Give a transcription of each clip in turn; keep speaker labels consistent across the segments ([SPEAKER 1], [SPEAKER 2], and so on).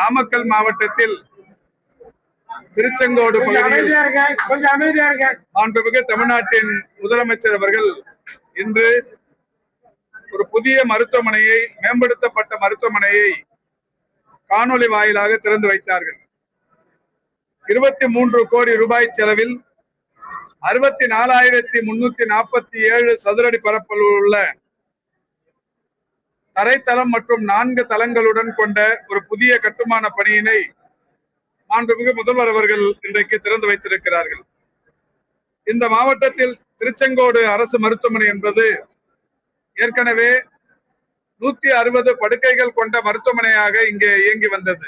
[SPEAKER 1] நாமக்கல் மாவட்டத்தில் திருச்செங்கோடு பகுதியில் மாண்புமிகு தமிழ்நாட்டின் முதலமைச்சர் அவர்கள் இன்று ஒரு புதிய மருத்துவமனையை மேம்படுத்தப்பட்ட மருத்துவமனையை காணொளி வாயிலாக திறந்து வைத்தார்கள். இருபத்தி மூன்று கோடி ரூபாய் செலவில் அறுபத்தி நாலாயிரத்தி முன்னூத்தி நாற்பத்தி ஏழு சதுரடி பரப்பளவு உள்ள தரைத்தளம் மற்றும் நான்கு தளங்களுடன் கொண்ட ஒரு புதிய கட்டுமான பணியினை மாண்புமிகு முதல்வர் அவர்கள் இன்றைக்கு திறந்து வைத்திருக்கிறார்கள். இந்த மாவட்டத்தில் திருச்செங்கோடு அரசு மருத்துவமனை என்பது ஏற்கனவே நூத்தி அறுபது படுக்கைகள் கொண்ட மருத்துவமனையாக இங்கே இயங்கி வந்தது.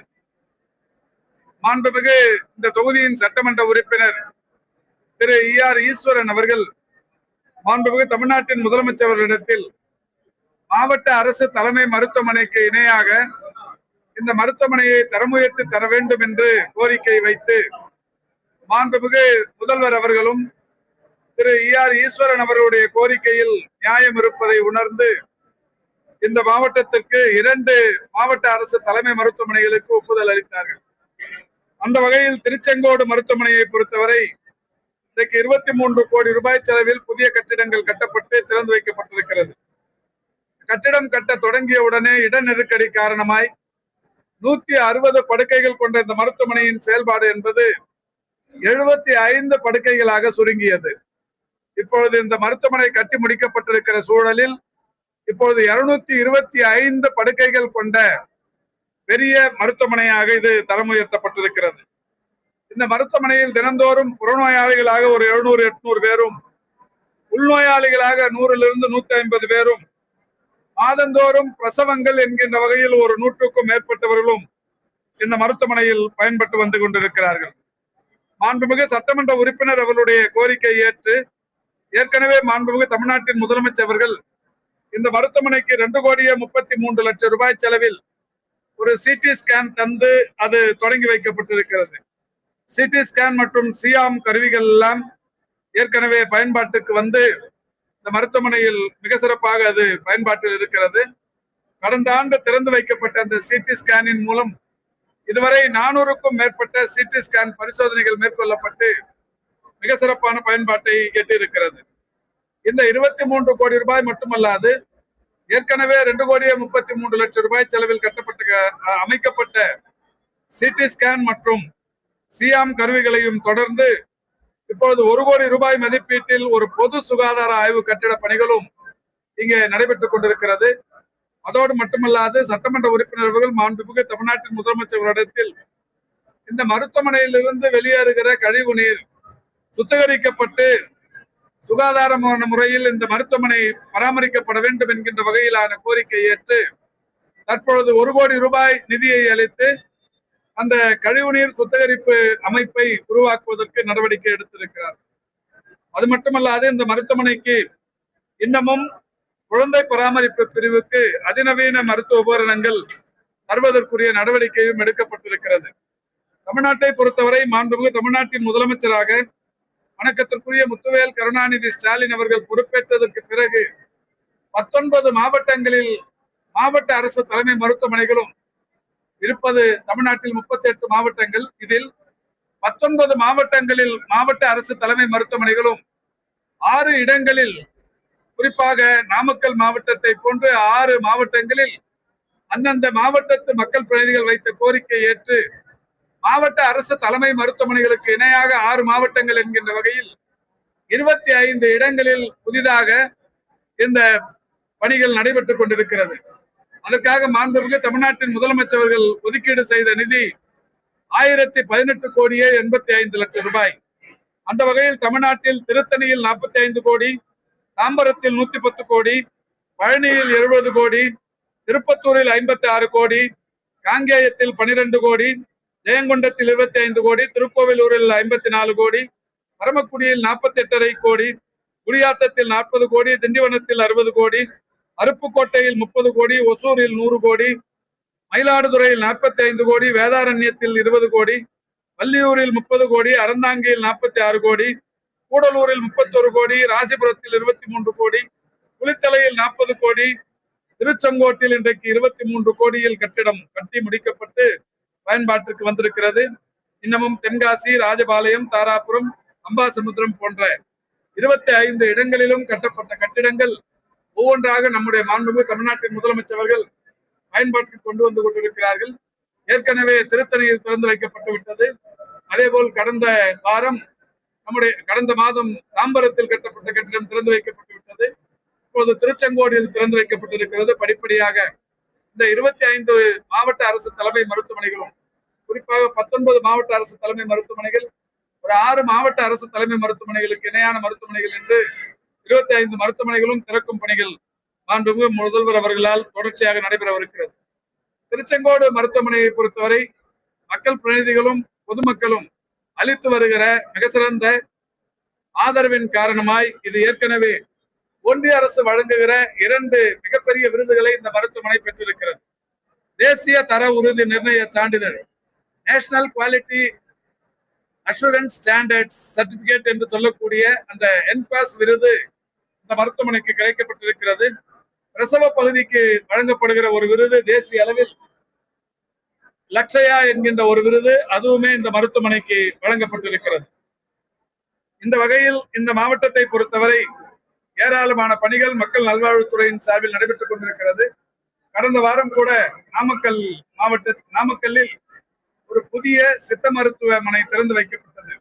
[SPEAKER 1] மாண்புமிகு இந்த தொகுதியின் சட்டமன்ற உறுப்பினர் திரு இ ஆர் ஈஸ்வரன் அவர்கள் மாண்புமிகு தமிழ்நாட்டின் முதலமைச்சர் அவர்களிடத்தில் மாவட்ட அரசு தலைமை மருத்துவமனைக்கு இணையாக இந்த மருத்துவமனையை தரமுயர்த்தி தர வேண்டும் என்று கோரிக்கை வைத்து மாண்புமிகு முதல்வர் அவர்களும் திரு இ ஆர் ஈஸ்வரன் அவர்களுடைய கோரிக்கையில் நியாயம் இருப்பதை உணர்ந்து இந்த மாவட்டத்திற்கு இரண்டு மாவட்ட அரசு தலைமை மருத்துவமனைகளுக்கு ஒப்புதல் அளித்தார்கள். அந்த வகையில் திருச்செங்கோடு மருத்துவமனையை பொறுத்தவரை இன்றைக்கு இருபத்தி மூன்று கோடி ரூபாய் செலவில் புதிய கட்டிடங்கள் கட்டப்பட்டு திறந்து வைக்கப்பட்டிருக்கிறது. கட்டிடம் கட்ட தொடங்கிய உடனே இட நெருக்கடி காரணமாய் நூத்தி அறுபது படுக்கைகள் கொண்ட இந்த மருத்துவமனையின் செயல்பாடு என்பது எழுபத்தி ஐந்து படுக்கைகளாக சுருங்கியது. இப்பொழுது இந்த மருத்துவமனை கட்டி முடிக்கப்பட்டிருக்கிற சூழலில் இப்பொழுது இருநூத்தி இருபத்தி ஐந்து படுக்கைகள் கொண்ட பெரிய மருத்துவமனையாக இது தரம் உயர்த்தப்பட்டிருக்கிறது இந்த மருத்துவமனையில் தினந்தோறும் புறநோயாளிகளாக ஒரு எழுநூறு எட்நூறு பேரும் உள்நோயாளிகளாக நூறிலிருந்து நூத்தி ஐம்பது பேரும் மாதந்தோறும் பிரசவங்கள் என்கின்ற வகையில் ஒரு நூற்றுக்கும் மேற்பட்டவர்களும் இந்த மருத்துவமனையில் பயன்பட்டு வந்து கொண்டிருக்கிறார்கள். மாண்புமிகு சட்டமன்ற உறுப்பினர் அவர்களுடைய கோரிக்கை ஏற்று ஏற்கனவே மாண்புமிகு தமிழ்நாட்டின் முதலமைச்சர் அவர்கள் இந்த மருத்துவமனைக்கு ரெண்டு கோடியே முப்பத்தி மூன்று லட்சம் ரூபாய் செலவில் ஒரு சிடி ஸ்கேன் தந்து அது தொடங்கி வைக்கப்பட்டிருக்கிறது. சிடி ஸ்கேன் மற்றும் சியாம் கருவிகள் எல்லாம் ஏற்கனவே பயன்பாட்டுக்கு வந்து இந்த மருத்துவமனையில் மிக சிறப்பாக அது பயன்பாட்டில் இருக்கிறது. கடந்த ஆண்டு திறந்து வைக்கப்பட்ட அந்த சிடி ஸ்கேனின் மூலம் இதுவரை நானூறுக்கும் மேற்பட்ட சிடி ஸ்கேன் பரிசோதனைகள் மேற்கொள்ளப்பட்டு மிக சிறப்பான பயன்பாட்டை எட்டியிருக்கிறது. இந்த இருபத்தி மூன்று கோடி ரூபாய் மட்டுமல்லாது ஏற்கனவே ரெண்டு கோடியே முப்பத்தி மூன்று லட்சம் ரூபாய் செலவில் கட்டப்பட்ட அமைக்கப்பட்ட சிடி ஸ்கேன் மற்றும் சியாம் கருவிகளையும் தொடர்ந்து இப்பொழுது ஒரு கோடி ரூபாய் மதிப்பீட்டில் ஒரு பொது சுகாதார ஆய்வு கட்டிட பணிகளும் இங்கே நடைபெற்றுக் கொண்டிருக்கிறது. அதோடு மட்டுமல்லாது சட்டமன்ற உறுப்பினர்கள் மாண்புமிகு தமிழ்நாட்டின் முதலமைச்சர்களிடத்தில் இந்த மருத்துவமனையிலிருந்து வெளியேறுகிற கழிவு நீர் சுத்திகரிக்கப்பட்டு சுகாதாரமான முறையில் இந்த மருத்துவமனை பராமரிக்கப்பட வேண்டும் என்கின்ற வகையிலான கோரிக்கை ஏற்று தற்பொழுது ஒரு கோடி ரூபாய் நிதியை அளித்து அந்த கழிவுநீர் சுத்திகரிப்பு அமைப்பை உருவாக்குவதற்கு நடவடிக்கை எடுத்திருக்கிறார். அது மட்டுமல்லாது இந்த மருத்துவமனைக்கு இன்னமும் குழந்தை பராமரிப்பு பிரிவுக்கு அதிநவீன மருத்துவ உபகரணங்கள் தருவதற்குரிய நடவடிக்கையும் எடுக்கப்பட்டிருக்கிறது. தமிழ்நாட்டை பொறுத்தவரை மாண்புமிகு தமிழ்நாட்டின் முதலமைச்சராக வணக்கத்திற்குரிய முத்துவேல் கருணாநிதி ஸ்டாலின் அவர்கள் பொறுப்பேற்றதற்கு பிறகு பத்தொன்பது மாவட்டங்களில் மாவட்ட அரசு தலைமை மருத்துவமனைகளும் இருப்பது தமிழ்நாட்டில் முப்பத்தி எட்டு மாவட்டங்கள். இதில் பத்தொன்பது மாவட்டங்களில் மாவட்ட அரசு தலைமை மருத்துவமனைகளும் ஆறு இடங்களில் குறிப்பாக நாமக்கல் மாவட்டத்தை போன்று ஆறு மாவட்டங்களில் அந்தந்த மாவட்டத்து மக்கள் பிரதிநிதிகள் வைத்த கோரிக்கை ஏற்று மாவட்ட அரசு தலைமை மருத்துவமனைகளுக்கு இணையாக ஆறு மாவட்டங்கள் என்கின்ற வகையில் இருபத்தி ஐந்து இடங்களில் புதிதாக இந்த பணிகள் நடைபெற்றுக் கொண்டிருக்கிறது. அதற்காக மாண்புமிகு தமிழ்நாட்டின் முதலமைச்சர்கள் ஒதுக்கீடு செய்த நிதி ஆயிரத்தி பதினெட்டு கோடியே எண்பத்தி ஐந்து லட்சம் ரூபாய். அந்த வகையில் தமிழ்நாட்டில் திருத்தணியில் நாற்பத்தி ஐந்து கோடி தாம்பரத்தில் நூத்தி பத்து கோடி பழனியில் எழுபது கோடி திருப்பத்தூரில் ஐம்பத்தி ஆறு கோடி காங்கேயத்தில் பனிரெண்டு கோடி ஜெயங்கொண்டத்தில் இருபத்தி ஐந்து கோடி திருக்கோவிலூரில் ஐம்பத்தி நாலு கோடி பரமக்குடியில் நாற்பத்தி எட்டரை கோடி குடியாத்தத்தில் நாற்பது கோடி திண்டிவனத்தில் அறுபது கோடி அருப்புக்கோட்டையில் முப்பது கோடி ஒசூரில் நூறு கோடி மயிலாடுதுறையில் நாற்பத்தி ஐந்து கோடி வேதாரண்யத்தில் இருபது கோடி வள்ளியூரில் முப்பது கோடி அறந்தாங்கியில் நாற்பத்தி ஆறு கோடி கூடலூரில் முப்பத்தொரு கோடி ராசிபுரத்தில் இருபத்தி மூன்று கோடி குளித்தலையில் நாற்பது கோடி திருச்செங்கோட்டில் இன்றைக்கு இருபத்தி மூன்று கோடியில் கட்டிடம் கட்டி முடிக்கப்பட்டு பயன்பாட்டிற்கு வந்திருக்கிறது. இன்னமும் தென்காசி ராஜபாளையம் தாராபுரம் அம்பாசமுத்திரம் போன்ற இருபத்தி ஐந்து இடங்களிலும் கட்டப்பட்ட கட்டிடங்கள் ஒவ்வொன்றாக நம்முடைய மாண்புமிகு தமிழ்நாட்டின் முதலமைச்சர்கள் பயன்பாட்டிற்கு கொண்டு வந்து கொண்டிருக்கிறார்கள். ஏற்கனவே திருத்தணியில் திறந்து வைக்கப்பட்டு விட்டது. அதேபோல் கடந்த வாரம் நம்முடைய கடந்த மாதம் தாம்பரத்தில் கட்டப்பட்ட கட்டிடம் திறந்து வைக்கப்பட்டு விட்டது. இப்போது திருச்செங்கோடியில் திறந்து வைக்கப்பட்டிருக்கிறது. படிப்படியாக இந்த இருபத்தி ஐந்து மாவட்ட அரசு தலைமை மருத்துவமனைகளும் குறிப்பாக பத்தொன்பது மாவட்ட அரசு தலைமை மருத்துவமனைகள் ஒரு ஆறு மாவட்ட அரசு தலைமை மருத்துவமனைகளுக்கு இணையான மருத்துவமனைகள் என்று இருபத்தி ஐந்து மருத்துவமனைகளும் திறக்கும் பணிகள் மாண்புமிகு முதல்வர் அவர்களால் தொடர்ச்சியாக நடைபெறவிருக்கிறது. திருச்செங்கோடு மருத்துவமனையை பொறுத்தவரை மக்கள் பிரதிநிதிகளும் பொதுமக்களும் அளித்து வருகிற மிக சிறந்த ஆதரவின் காரணமாய் இது ஏற்கனவே ஒன்றிய அரசு வழங்குகிற இரண்டு மிகப்பெரிய விருதுகளை இந்த மருத்துவமனை பெற்றிருக்கிறது. தேசிய தர உறுதி நிர்ணய சான்றிதழ் national quality assurance standard certificate என்று சொல்லக்கூடிய அந்த என்பாஸ் விருது இந்த மருத்துவமனைக்கு கிடைக்கப்பட்டிருக்கிறது. பிரசவ பகுதிக்கு வழங்கப்படுகிற ஒரு விருது தேசிய அளவில் லட்சயா என்கின்ற ஒரு விருது அதுவுமே இந்த மருத்துவமனைக்கு வழங்கப்பட்டிருக்கிறது. இந்த வகையில் இந்த மாவட்டத்தை பொறுத்தவரை ஏராளமான பணிகள் மக்கள் நல்வாழ்வுத்துறையின் சார்பில் நடைபெற்றுக் கொண்டிருக்கிறது. கடந்த வாரம் கூட நாமக்கல் மாவட்ட நாமக்கல்லில் ஒரு புதிய சித்த மருத்துவமனை திறந்து வைக்கப்பட்டது.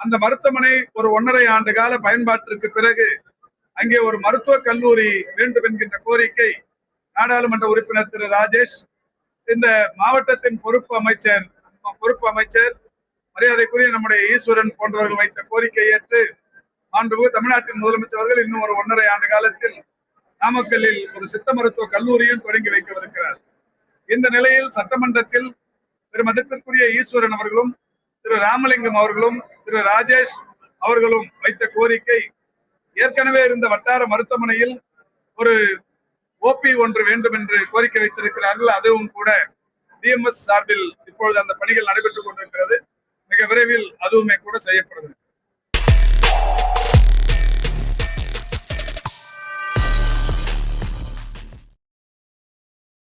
[SPEAKER 1] அந்த மருத்துவமனை ஒரு ஒன்றரை ஆண்டு கால பயன்பாட்டிற்கு பிறகு அங்கே ஒரு மருத்துவக் கல்லூரி வேண்டும் என்கின்ற கோரிக்கை நாடாளுமன்ற உறுப்பினர் திரு ராஜேஷ் இந்த மாவட்டத்தின் பொறுப்பு அமைச்சர் பொறுப்பு அமைச்சர் மரியாதைக்குரிய நம்முடைய ஈஸ்வரன் போன்றவர்கள் வைத்த கோரிக்கை ஏற்று ஆண்டு தமிழ்நாட்டின் முதலமைச்சர் அவர்கள் இன்னும் ஒரு ஒன்றரை ஆண்டு காலத்தில் நாமக்கல்லில் ஒரு சித்த மருத்துவ கல்லூரியும் தொடங்கி வைக்கவிருக்கிறார். இந்த நிலையில் சட்டமன்றத்தில் திரு மதிப்பிற்குரிய ஈஸ்வரன் அவர்களும் திரு ராமலிங்கம் அவர்களும் திரு ராஜேஷ் அவர்களும் வைத்த கோரிக்கை ஏற்கனவே இருந்த வட்டார மருத்துவமனையில் ஒரு ஓபி ஒன்று வேண்டும் என்று கோரிக்கை வைத்திருக்கிறார்கள். அதுவும் கூட டிஎம்எஸ் சார்பில் இப்பொழுது அந்த பணிகள் நடைபெற்றுக் கொண்டிருக்கிறது. மிக விரைவில் அதுவுமே கூட செய்யப்படுகிறது.